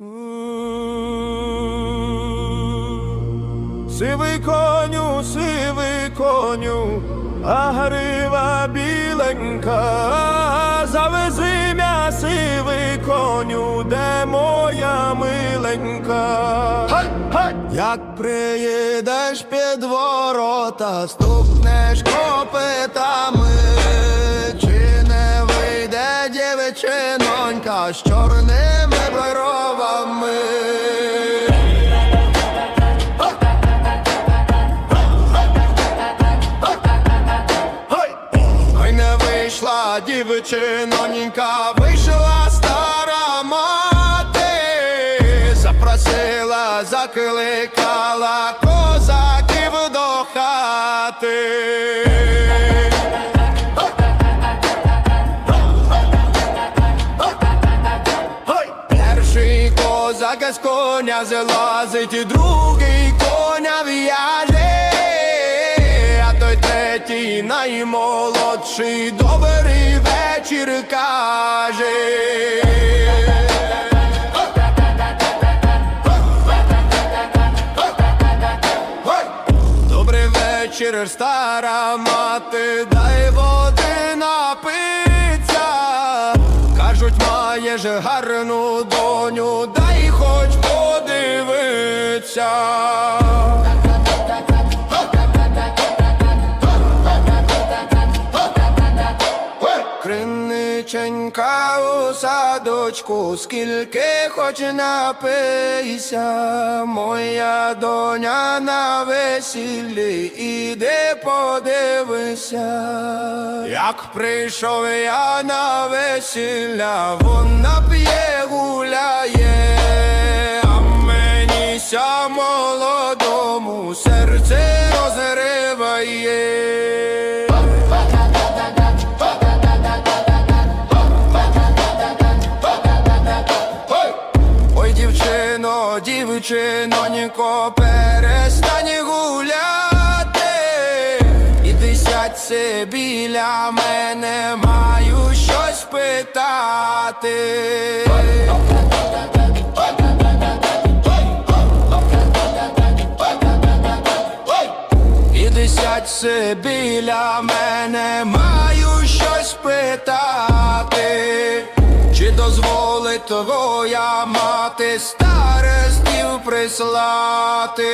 Сивий коню, сивий коню, а грива біленька, завези м'я сивий коню, де моя миленька. Як приїдеш під ворота, стукнеш копитами, чи не вийде дівчинонька з чорними не вийшла дівчинонька, вийшла стара мати, запросила, закликала козаків до хати. Перший козак з коня злазить, і другий коня в'яже, третій наймолодший добрий вечір каже. Добрий вечір, стара мати, дай води напиться. Кажуть, маєш гарну доню, дай хоч подивиться. Криниченька у садочку, скільки хоч напийся, моя доня на весіллі, іди подивися. Як прийшов я на весілля, вона п'є гуляє, а мені ся молодому серце розриває. Дівчинонько, перестань гуляти, іди сядься біля мене, маю щось питати. Іди сядься біля мене, маю щось питати. Чи дозволить твоя мати старостів прислати?